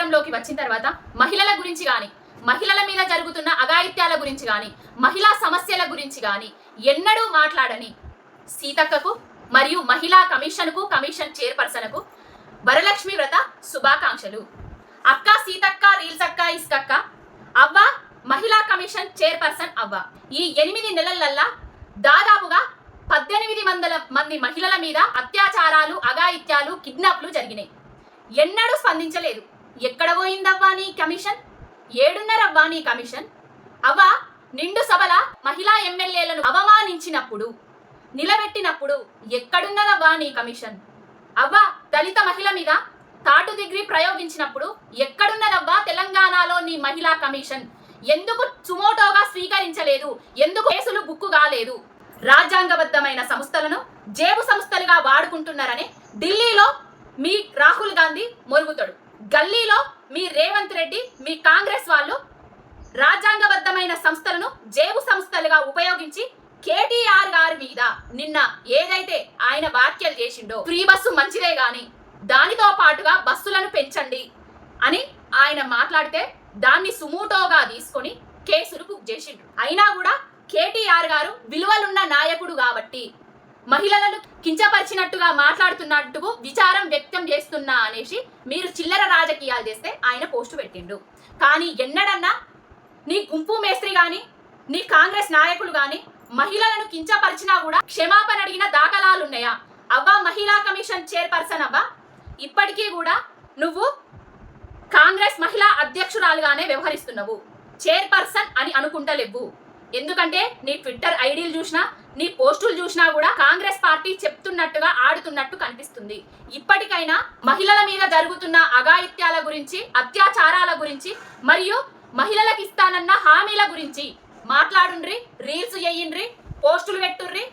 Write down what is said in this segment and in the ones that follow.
అధికారంలోకి వచ్చిన తర్వాత మహిళల గురించి కానీ మహిళల మీద జరుగుతున్న అఘాయిత్యాల గురించి కానీ మహిళా సమస్యల గురించి కానీ ఎన్నడూ మాట్లాడని సీతక్కకు మరియు మహిళా కమిషన్కు కమిషన్ చైర్పర్సన్కు వరలక్ష్మి వ్రత శుభాకాంక్షలు. అక్క సీతక్క రీల్స్ అక్క ఇస్కక్క అవ్వ మహిళా కమిషన్ చైర్పర్సన్ అవ్వ. ఈ ఎనిమిది నెలలల్లా దాదాపుగా పద్దెనిమిది వందల మంది మహిళల మీద అత్యాచారాలు అఘాయిత్యాలు కిడ్నాప్లు జరిగినాయి. ఎన్నడూ స్పందించలేదు. ఎక్కడ పోయిందవ్వా నీ కమిషన్? ఏడున్నరవ్వా నీ కమిషన్? అవ్వ నిండు సభల మహిళా ఎమ్మెల్యేలను అవమానించినప్పుడు నిలబెట్టినప్పుడు ఎక్కడున్నదవ్వా నీ కమిషన్? అవ్వా దళిత మహిళ మీద తాటు డిగ్రీ ప్రయోగించినప్పుడు ఎక్కడున్నదవ్వా తెలంగాణలో నీ మహిళా కమిషన్? ఎందుకు సుమోటోగా స్వీకరించలేదు? ఎందుకు కేసులు బుక్కు కాలేదు? రాజ్యాంగబద్ధమైన సంస్థలను జేబు సంస్థలుగా వాడుకుంటున్నారని ఢిల్లీలో మీ రాహుల్ గాంధీ మొరుగుతాడు. గల్లీలో మీ రేవంత్ రెడ్డి మీ కాంగ్రెస్ వాళ్ళు రాజ్యాంగబద్ధమైన సంస్థలను జేబు సంస్థలుగా ఉపయోగించి కేటీఆర్ గారి మీద నిన్న ఏదైతే ఆయన వ్యాఖ్యలు చేసిండో ఫ్రీ బస్సు మంచిదే గాని దానితో పాటుగా బస్సులను పెంచండి అని ఆయన మాట్లాడితే దాన్ని సుమూటోగా తీసుకొని కేసులు బుక్ చేసిండ్రు అయినా కూడా కేటీఆర్ గారు విలువలున్న నాయకుడు కాబట్టి మహిళలను కించపరిచినట్టుగా మాట్లాడుతున్నట్టు విచారం వ్యక్తం చేస్తున్నా అనేసి మీరు చిల్లర రాజకీయాలు చేస్తే ఆయన పోస్టు పెట్టిండు. కానీ ఎన్నడన్నా నీ గుంపు మేస్త్రి కానీ నీ కాంగ్రెస్ నాయకులు కానీ మహిళలను కించపరిచినా కూడా క్షమాపణ అడిగిన దాఖలాలు ఉన్నాయా అవ్వా మహిళా కమిషన్ చైర్పర్సన్ అవ్వా ఇప్పటికీ కూడా నువ్వు కాంగ్రెస్ మహిళా అధ్యక్షురాలుగానే వ్యవహరిస్తున్నావు. చైర్పర్సన్ అని అనుకుంటలేవు. ఎందుకంటే నీ ట్విట్టర్ ఐడీలు చూసినా నీ పోస్టులు చూసినా కూడా కాంగ్రెస్ పార్టీ చెప్తున్నట్టుగా ఆడుతున్నట్టు కనిపిస్తుంది. ఇప్పటికైనా మహిళల మీద జరుగుతున్న అఘాయిత్యాల గురించి అత్యాచారాల గురించి మరియు మహిళలకు ఇస్తానన్న హామీల గురించి మాట్లాడుండ్రి రీల్స్ చేయండ్రి పోస్టులు పెట్టుర్రి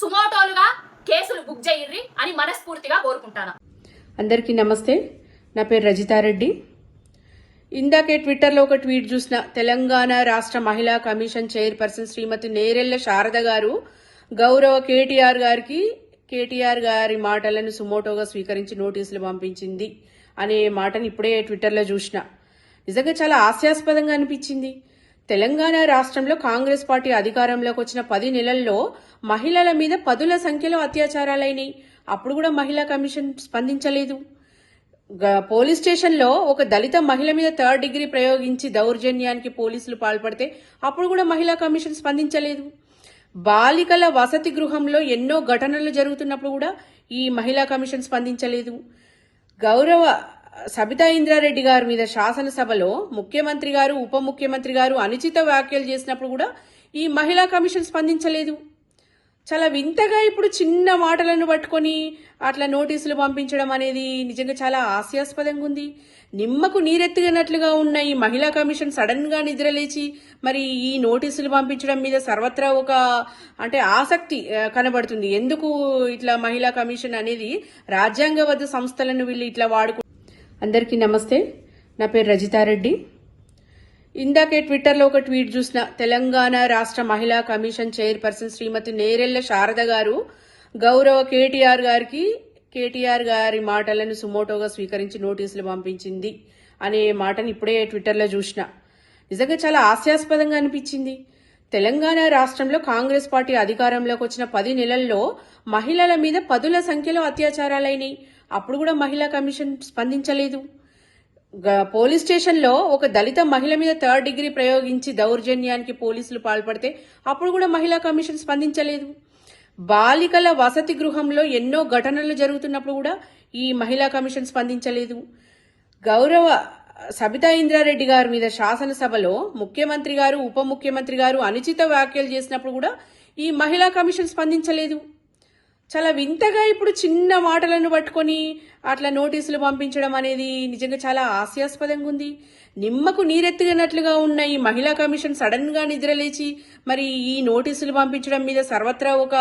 సుమోటోలుగా కేసులు బుక్ చేయండి అని మనస్ఫూర్తిగా కోరుకుంటాను. అందరికీ నమస్తే. నా పేరు రజితారెడ్డి. ఇందాకే ట్విట్టర్లో ఒక ట్వీట్ చూసిన తెలంగాణ రాష్ట్ర మహిళా కమిషన్ చైర్పర్సన్ శ్రీమతి నేరెళ్ళ శారద గారు గౌరవ కేటీఆర్ గారికి కేటీఆర్ గారి మాటలను సుమోటోగా స్వీకరించి నోటీసులు పంపించింది అనే మాటని ఇప్పుడే ట్విట్టర్లో చూసిన. నిజంగా చాలా హాస్యాస్పదంగా అనిపించింది. తెలంగాణ రాష్ట్రంలో కాంగ్రెస్ పార్టీ అధికారంలోకి వచ్చిన పది నెలల్లో మహిళల మీద పదుల సంఖ్యలో అత్యాచారాలైనాయి. అప్పుడు కూడా మహిళా కమిషన్ స్పందించలేదు. గ- పోలీస్ స్టేషన్లో ఒక దళిత మహిళ మీద థర్డ్ డిగ్రీ ప్రయోగించి దౌర్జన్యానికి పోలీసులు పాల్పడితే అప్పుడు కూడా మహిళా కమిషన్ స్పందించలేదు. బాలికల వసతి గృహంలో ఎన్నో ఘటనలు జరుగుతున్నప్పుడు కూడా ఈ మహిళా కమిషన్ స్పందించలేదు. గౌరవ సబితా ఇంద్రారెడ్డి గారి మీద శాసనసభలో ముఖ్యమంత్రి గారు ఉప ముఖ్యమంత్రి గారు అనుచిత వ్యాఖ్యలు చేసినప్పుడు కూడా ఈ మహిళా కమిషన్ స్పందించలేదు. చాలా వింతగా ఇప్పుడు చిన్న మాటలను పట్టుకొని అట్లా నోటీసులు పంపించడం అనేది నిజంగా చాలా హాస్యాస్పదంగా ఉంది. నిమ్మకు నీరెత్తినట్లుగా ఉన్న ఈ మహిళా కమిషన్ సడన్గా నిద్రలేచి మరి ఈ నోటీసులు పంపించడం మీద సర్వత్రా ఒక అంటే ఆసక్తి కనబడుతుంది. ఎందుకు ఇట్లా మహిళా కమిషన్ అనేది రాజ్యాంగబద్ధ సంస్థలను వీళ్ళు ఇట్లా వాడుకు అందరికీ నమస్తే. నా పేరు రజితారెడ్డి. ఇందాకే ట్విట్టర్లో ఒక ట్వీట్ చూసిన తెలంగాణ రాష్ట్ర మహిళా కమిషన్ చైర్పర్సన్ శ్రీమతి నేరెళ్ళ శారద గారు గౌరవ కేటీఆర్ గారికి కేటీఆర్ గారి మాటలను సుమోటోగా స్వీకరించి నోటీసులు పంపించింది అనే మాటని ఇప్పుడే ట్విట్టర్లో చూసిన. నిజంగా చాలా హాస్యాస్పదంగా అనిపించింది. తెలంగాణ రాష్ట్రంలో కాంగ్రెస్ పార్టీ అధికారంలోకి వచ్చిన పది నెలల్లో మహిళల మీద పదుల సంఖ్యలో అత్యాచారాలైనాయి. అప్పుడు కూడా మహిళా కమిషన్ స్పందించలేదు. పోలీస్ స్టేషన్లో ఒక దళిత మహిళ మీద థర్డ్ డిగ్రీ ప్రయోగించి దౌర్జన్యానికి పోలీసులు పాల్పడితే అప్పుడు కూడా మహిళా కమిషన్ స్పందించలేదు. బాలికల వసతి గృహంలో ఎన్నో ఘటనలు జరుగుతున్నప్పుడు కూడా ఈ మహిళా కమిషన్ స్పందించలేదు. గౌరవ సబితా ఇంద్రారెడ్డి గారి మీద శాసనసభలో ముఖ్యమంత్రి గారు ఉప ముఖ్యమంత్రి గారు అనుచిత వ్యాఖ్యలు చేసినప్పుడు కూడా ఈ మహిళా కమిషన్ స్పందించలేదు. చాలా వింతగా ఇప్పుడు చిన్న మాటలను పట్టుకొని అట్లా నోటీసులు పంపించడం అనేది నిజంగా చాలా హాస్యాస్పదంగా ఉంది. నిమ్మకు నీరెత్తినట్లుగా ఉన్న ఈ మహిళా కమిషన్ సడన్గా నిద్రలేచి మరి ఈ నోటీసులు పంపించడం మీద సర్వత్రా ఒక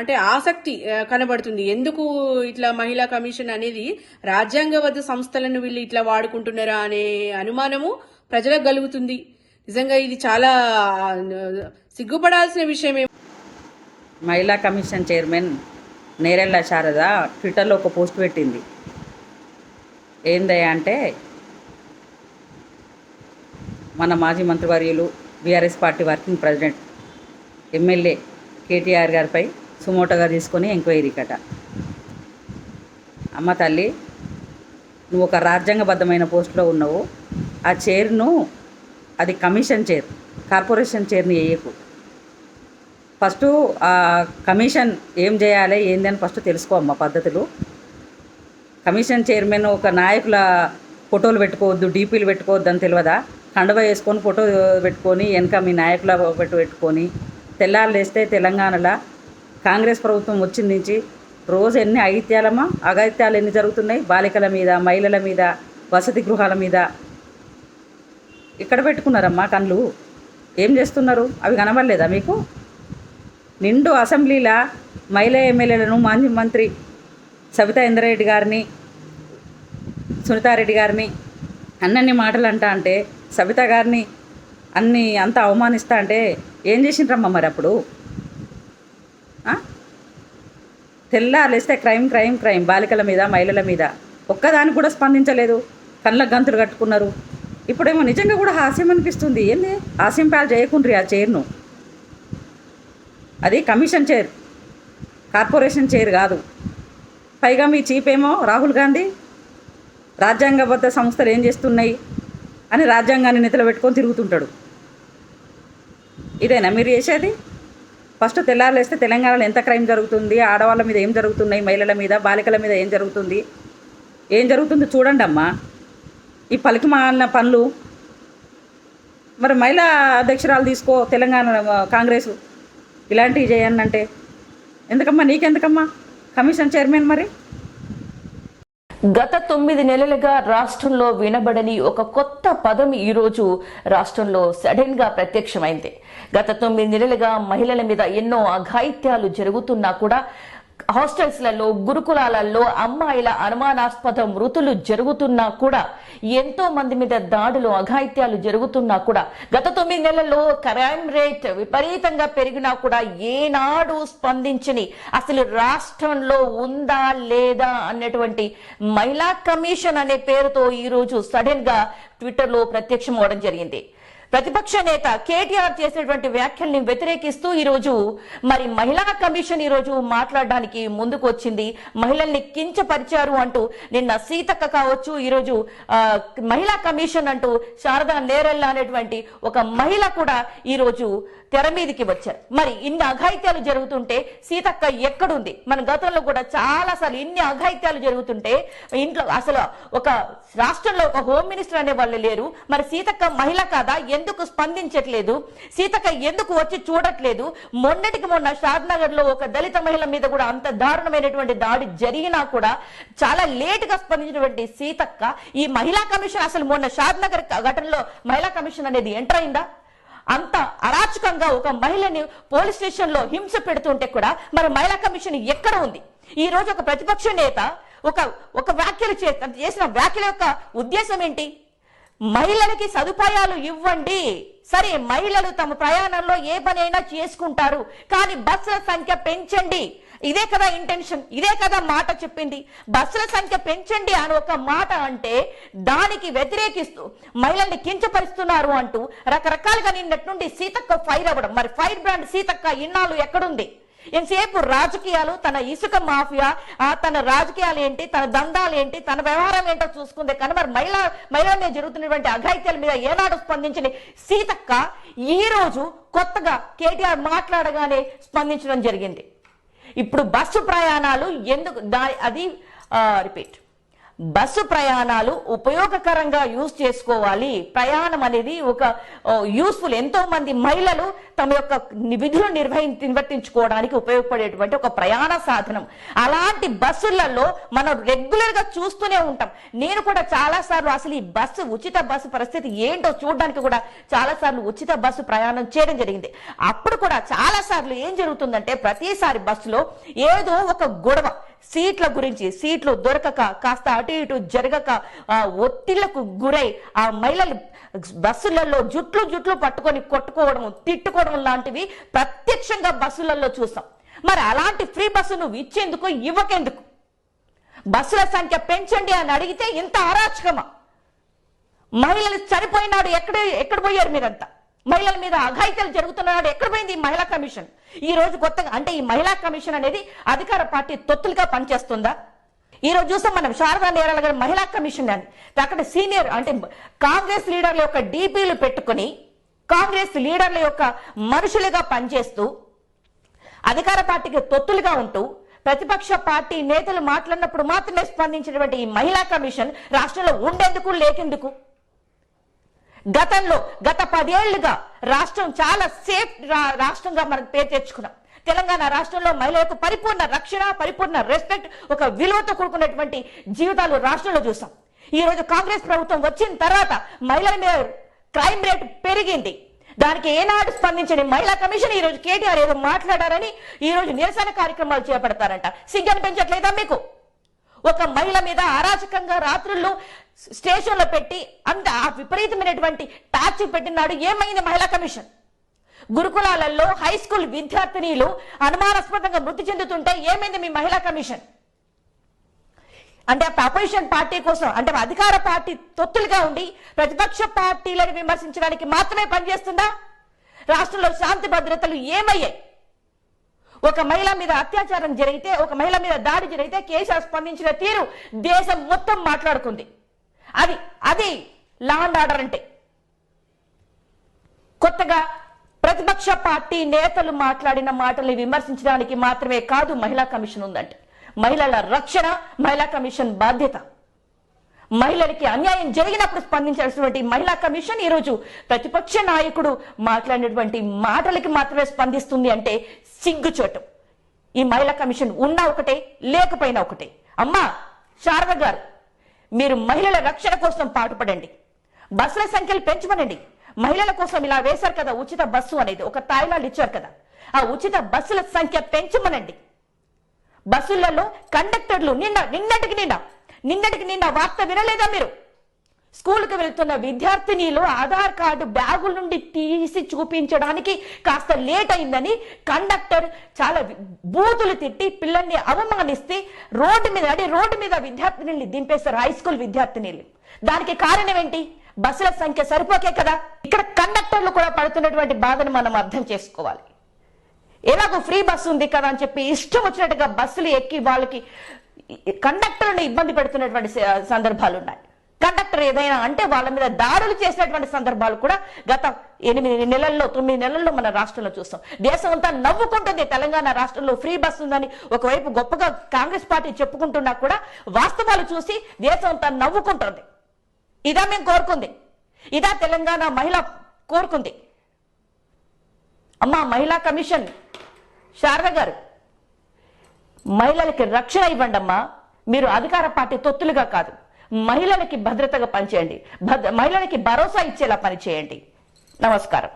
అంటే ఆసక్తి కనబడుతుంది. ఎందుకు ఇట్లా మహిళా కమిషన్ అనేది రాజ్యాంగబద్ధ సంస్థలను వీళ్ళు ఇట్లా వాడుకుంటున్నారా అనే అనుమానము ప్రజలకు కలుగుతుంది. నిజంగా ఇది చాలా సిగ్గుపడాల్సిన విషయమే. మహిళా కమిషన్ చైర్మన్ నేరెళ్ళ శారద ట్విట్టర్లో ఒక పోస్ట్ పెట్టింది. ఏందయ్య అంటే మన మాజీ మంత్రివర్యులు BRS party working president MLA KTR గారిపై సుమోటోగా తీసుకొని ఎంక్వైరీ కట. అమ్మ తల్లి నువ్వు ఒక రాజ్యాంగబద్ధమైన పోస్టులో ఉన్నావు. ఆ చైర్ను అది కమిషన్ చైర్ కార్పొరేషన్ చైర్ని వేయకు. ఫస్ట్ కమిషన్ ఏం చేయాలి ఏంది అని ఫస్ట్ తెలుసుకో అమ్మ పద్ధతులు. కమిషన్ చైర్మన్ ఒక నాయకుల ఫోటోలు పెట్టుకోవద్దు డీపీలు పెట్టుకోవద్దు అని తెలియదా కండవ వేసుకొని ఫోటో పెట్టుకొని వెనక మీ నాయకుల పెట్టు పెట్టుకొని తెల్లారు లేస్తే తెలంగాణలో కాంగ్రెస్ ప్రభుత్వం వచ్చిన నుంచి రోజు ఎన్ని అగిత్యాలమ్మా? అగత్యాలు ఎన్ని జరుగుతున్నాయి? బాలికల మీద మహిళల మీద వసతి గృహాల మీద. ఇక్కడ పెట్టుకున్నారమ్మా కళ్ళు ఏం చేస్తున్నారు? అవి కనబడలేదా మీకు? నిండు అసెంబ్లీలా మహిళా ఎమ్మెల్యేలను మాజీ మంత్రి సబితా ఇంద్రారెడ్డి గారిని సునీతారెడ్డి గారిని అన్నన్ని మాటలు అంటా అంటే సబిత గారిని అన్ని అంత అవమానిస్తా అంటే ఏం చేసిండ్రమ్మా మరి అప్పుడు? తెల్లారులేస్తే క్రైమ్ క్రైమ్ క్రైమ్ బాలికల మీద మహిళల మీద. ఒక్కదానికి కూడా స్పందించలేదు. కళ్ళ గంతులు కట్టుకున్నారు. ఇప్పుడేమో నిజంగా కూడా హాస్యం అనిపిస్తుంది. ఏంది? హాస్యం పాలు చేయకుండ్రి ఆ చైర్ను. అది కమిషన్ చైర్ కార్పొరేషన్ చైర్ కాదు. పైగా మీ చీఫ్ ఏమో రాహుల్ గాంధీ. రాజ్యాంగబద్ధ సంస్థలు ఏం చేస్తున్నాయి అని రాజ్యాంగాన్ని నిధులు పెట్టుకొని తిరుగుతుంటాడు. ఇదేనా మీరు చేసేది? ఫస్ట్ తెల్లారులేస్తే తెలంగాణలో ఎంత క్రైమ్ జరుగుతుంది ఆడవాళ్ళ మీద ఏం జరుగుతున్నాయి మహిళల మీద బాలికల మీద ఏం జరుగుతుంది ఏం జరుగుతుందో చూడండి అమ్మా. ఈ పలికి మాలిన పనులు. మరి మహిళా అధ్యక్షురాలు తీసుకో తెలంగాణ కాంగ్రెసు కాంగ్రెస్ ఇలాంటివి చేయండి అంటే ఎందుకమ్మా? నీకెందుకమ్మా? కమిషన్ చైర్మన్ మరి? గత తొమ్మిది నెలలుగా రాష్ట్రంలో వినబడని ఒక కొత్త పదం ఈరోజు రాష్ట్రంలో సడన్గా ప్రత్యక్షమైంది. గత తొమ్మిది నెలలుగా మహిళల మీద ఎన్నో అఘాయిత్యాలు జరుగుతున్నా కూడా హాస్టల్స్లలో గురుకులాలలో అమ్మాయిల అనుమానాస్పద మృతులు జరుగుతున్నా కూడా ఎంతో మంది మీద దాడులు అఘాయిత్యాలు జరుగుతున్నా కూడా గత తొమ్మిది నెలల్లో క్రైమ్ రేట్ విపరీతంగా పెరిగినా కూడా ఏనాడు స్పందించని అసలు రాష్ట్రంలో ఉందా లేదా అన్నటువంటి మహిళా కమిషన్ అనే పేరుతో ఈ రోజు సడన్గా ట్విట్టర్లో ప్రత్యక్షం అవడం జరిగింది. ప్రతిపక్ష నేత కేటీఆర్ చేసినటువంటి వ్యాఖ్యల్ని వ్యతిరేకిస్తూ ఈ రోజు మరి మహిళా కమిషన్ ఈరోజు మాట్లాడడానికి ముందుకు వచ్చింది మహిళల్ని కించపరిచారు అంటూ నిన్న సీతక్క కావచ్చు ఈరోజు మహిళా కమిషన్ అంటూ శారదా నేరెల్ల అనేటువంటి ఒక మహిళ కూడా ఈ రోజు తెర మీదకి వచ్చారు. మరి ఇన్ని అఘాయిత్యాలు జరుగుతుంటే సీతక్క ఎక్కడుంది? మన గతంలో కూడా చాలా సార్లు ఇన్ని అఘాయిత్యాలు జరుగుతుంటే ఇంట్లో అసలు ఒక రాష్ట్రంలో ఒక హోమ్ మినిస్టర్ అనే వాళ్ళు లేరు. మరి సీతక్క మహిళ కాదా? ఎందుకు స్పందించట్లేదు? సీతక్క ఎందుకు వచ్చి చూడట్లేదు? మొన్నటికి మొన్న షాద్ నగర్లో ఒక దళిత మహిళ మీద కూడా అంత దారుణమైనటువంటి దాడి జరిగినా కూడా చాలా లేట్గా స్పందించినటువంటి సీతక్క ఈ మహిళా కమిషన్ అసలు మొన్న షాద్ నగర్ ఘటనలో మహిళా కమిషన్ అనేది ఎంటర్ అయిందా? అంత అరాచకంగా ఒక మహిళని పోలీస్ స్టేషన్లో హింస పెడుతుంటే కూడా మరి మహిళా కమిషన్ ఎక్కడ ఉంది? ఈ రోజు ఒక ప్రతిపక్ష నేత ఒక ఒక వ్యాఖ్యలు చేసిన వ్యాఖ్యల యొక్క ఉద్దేశం ఏంటి? మహిళలకి సదుపాయాలు ఇవ్వండి. సరే మహిళలు తమ ప్రయాణంలో ఏ పని అయినా చేసుకుంటారు కానీ బస్సుల సంఖ్య పెంచండి. ఇదే కదా ఇంటెన్షన్ ఇదే కదా మాట చెప్పింది. బస్సుల సంఖ్య పెంచండి అని ఒక మాట అంటే దానికి వ్యతిరేకిస్తూ మహిళల్ని కించపరుస్తున్నారు అంటూ రకరకాలుగా నిన్నటి నుండి సీతక్క ఫైర్ అవ్వడం. మరి ఫైర్ బ్రాండ్ సీతక్క ఇన్నాళ్ళు ఎక్కడుంది? ఎంతసేపు రాజకీయాలు తన ఇసుక మాఫియా తన రాజకీయాలు ఏంటి తన దందాలు ఏంటి తన వ్యవహారం ఏంటో చూసుకుందే. కానీ మరి మహిళ మహిళల మీద జరుగుతున్నటువంటి అఘాయిత్యాల మీద ఏనాడు స్పందించని సీతక్క ఈ రోజు కొత్తగా కేటీఆర్ మాట్లాడగానే స్పందించడం జరిగింది. ఇప్పుడు బస్సు ప్రయాణాలు ఎందుకు దా అది రిపీట్ బస్సు ప్రయాణాలు ఉపయోగకరంగా యూజ్ చేసుకోవాలి. ప్రయాణం అనేది ఒక యూస్ఫుల్ ఎంతో మంది మహిళలు తమ యొక్క విధులు నిర్వహి నిర్వర్తించుకోవడానికి ఉపయోగపడేటువంటి ఒక ప్రయాణ సాధనం. అలాంటి బస్సులలో మనం రెగ్యులర్గా చూస్తూనే ఉంటాం. నేను కూడా చాలా సార్లు అసలు ఈ బస్సు ఉచిత బస్సు పరిస్థితి ఏంటో చూడడానికి కూడా చాలా సార్లు ఉచిత బస్సు ప్రయాణం చేయడం జరిగింది. అప్పుడు కూడా చాలా సార్లు ఏం జరుగుతుందంటే ప్రతిసారి బస్సులో ఏదో ఒక గొడవ. సీట్ల గురించి సీట్లు దొరకక కాస్త అటు ఇటు జరగక ఆ ఒత్తిళ్ళకు గురై ఆ మహిళలు బస్సులలో జుట్లు జుట్లు పట్టుకొని కొట్టుకోవడం తిట్టుకోవడం లాంటివి ప్రత్యక్షంగా బస్సులలో చూసాం. మరి అలాంటి ఫ్రీ బస్సు నువ్వు ఇచ్చేందుకు ఇవ్వకెందుకు? బస్సుల సంఖ్య పెంచండి అని అడిగితే ఇంత అరాచకమా? మహిళలు చనిపోయినాడు ఎక్కడ ఎక్కడ పోయారు మీరంతా? మహిళల మీద అఘాయిత్యాలు జరుగుతున్నాడు ఎక్కడ పోయింది ఈ మహిళా కమిషన్? ఈ రోజు కొత్తగా అంటే ఈ మహిళా కమిషన్ అనేది అధికార పార్టీ తొత్తులుగా పనిచేస్తుందా? ఈ రోజు చూస్తాం మనం శారదా నేరాల గారి మహిళా కమిషన్ అని. అక్కడ సీనియర్ అంటే కాంగ్రెస్ లీడర్ల యొక్క డీపీలు పెట్టుకొని కాంగ్రెస్ లీడర్ల యొక్క మనుషులుగా పనిచేస్తూ అధికార పార్టీకి తొత్తులుగా ఉంటూ ప్రతిపక్ష పార్టీ నేతలు మాట్లాడినప్పుడు మాత్రమే స్పందించినటువంటి ఈ మహిళా కమిషన్ రాష్ట్రంలో ఉండేందుకు లేకెందుకు? గతంలో గత పదేళ్ళుగా రాష్ట్రం చాలా సేఫ్ రా- రాష్ట్రంగా మనం పేరు తెచ్చుకున్నాం. తెలంగాణ రాష్ట్రంలో మహిళలకు పరిపూర్ణ రక్షణ పరిపూర్ణ రెస్పెక్ట్ ఒక విలువతో కూడుకున్నటువంటి జీవితాలు రాష్ట్రంలో చూసాం. ఈ రోజు కాంగ్రెస్ ప్రభుత్వం వచ్చిన తర్వాత మహిళల మీద క్రైమ్ రేట్ పెరిగింది. దానికి ఏనాడు స్పందించని మహిళా కమిషన్ ఈ రోజు కేటీఆర్ ఏదో మాట్లాడారని ఈ రోజు నిరసన కార్యక్రమాలు చేపడతారంట. సిగ్గని పెంచట్లేదా మీకు? ఒక మహిళ మీద అరాచకంగా రాత్రుల్లో స్టేషన్లో పెట్టి అంత ఆ విపరీతమైనటువంటి టార్చర్ పెట్టినాడు ఏమైంది మహిళా కమిషన్? గురుకులాలలో హై స్కూల్ విద్యార్థినిలు అనుమానాస్పదంగా మృతి చెందుతుంటే ఏమైంది మీ మహిళా కమిషన్? అంటే అపోజిషన్ పార్టీ కోసం అంటే అధికార పార్టీ తొత్తులుగా ఉండి ప్రతిపక్ష పార్టీలను విమర్శించడానికి మాత్రమే పనిచేస్తుందా? రాష్ట్రంలో శాంతి భద్రతలు ఏమయ్యాయి? ఒక మహిళ మీద అత్యాచారం జరిగితే ఒక మహిళ మీద దాడి జరిగితే కేసీఆర్ స్పందించిన తీరు దేశం మొత్తం మాట్లాడుకుంది. అది అది లా అండ్ ఆర్డర్ అంటే. కొత్తగా ప్రతిపక్ష పార్టీ నేతలు మాట్లాడిన మాటల్ని విమర్శించడానికి మాత్రమే కాదు మహిళా కమిషన్ ఉందంటే. మహిళల రక్షణ మహిళా కమిషన్ బాధ్యత. మహిళలకి అన్యాయం జరిగినప్పుడు స్పందించాల్సినటువంటి మహిళా కమిషన్ ఈరోజు ప్రతిపక్ష నాయకుడు మాట్లాడినటువంటి మాటలకి మాత్రమే స్పందిస్తుంది అంటే సిగ్గుచోటు. ఈ మహిళా కమిషన్ ఉన్నా ఒకటే లేకపోయినా ఒకటే. అమ్మా శారద గారు మీరు మహిళల రక్షణ కోసం పాటుపడండి. బస్సుల సంఖ్యలు పెంచమనండి. మహిళల కోసం ఇలా వేశారు కదా ఉచిత బస్సు అనేది. ఒక తాయిలాలు ఇచ్చారు కదా. ఆ ఉచిత బస్సుల సంఖ్య పెంచమనండి. బస్సులలో కండక్టర్లు నిన్న నిన్నటికి నిన్న నిన్నటికి నిన్న వార్త వినలేదా మీరు? స్కూల్కి వెళ్తున్న విద్యార్థినిలు ఆధార్ కార్డు బ్యాగుల నుండి తీసి చూపించడానికి కాస్త లేట్ అయిందని కండక్టర్ చాలా బూతులు తిట్టి పిల్లల్ని అవమానిస్తే రోడ్డు మీద అంటే రోడ్డు మీద విద్యార్థినిల్ని దింపేస్తారు హై స్కూల్ విద్యార్థినిలు. దానికి కారణం ఏంటి? బస్సుల సంఖ్య సరిపోకే కదా? ఇక్కడ కండక్టర్లు కూడా పడుతున్నటువంటి బాధను మనం అర్థం చేసుకోవాలి. ఎలాగో ఫ్రీ బస్సు ఉంది కదా అని చెప్పి ఇష్టం వచ్చినట్టుగా బస్సులు ఎక్కి వాళ్ళకి కండక్టర్ని ఇబ్బంది పెడుతున్నటువంటి సందర్భాలు ఉన్నాయి కండక్టర్ ఏదైనా అంటే వాళ్ళ మీద దాడులు చేసినటువంటి సందర్భాలు కూడా గత ఎనిమిది నెలల్లో తొమ్మిది నెలల్లో మన రాష్ట్రంలో చూస్తాం. దేశం అంతా నవ్వుకుంటుంది. తెలంగాణ రాష్ట్రంలో ఫ్రీ బస్ ఉందని ఒకవైపు గొప్పగా కాంగ్రెస్ పార్టీ చెప్పుకుంటున్నా కూడా వాస్తవాలు చూసి దేశం అంతా నవ్వుకుంటుంది. ఇదా మేము కోరుకుంది. ఇదా తెలంగాణ మహిళ కోరుకుంది. అమ్మా మహిళా కమిషన్ శారద గారు మహిళలకి రక్షణ ఇవ్వండమ్మా. మీరు అధికార పార్టీ తొత్తులుగా కాదు. మహిళలకి భద్రతగా పనిచేయండి. భద్ర మహిళలకి భరోసా ఇచ్చేలా పనిచేయండి. నమస్కారం.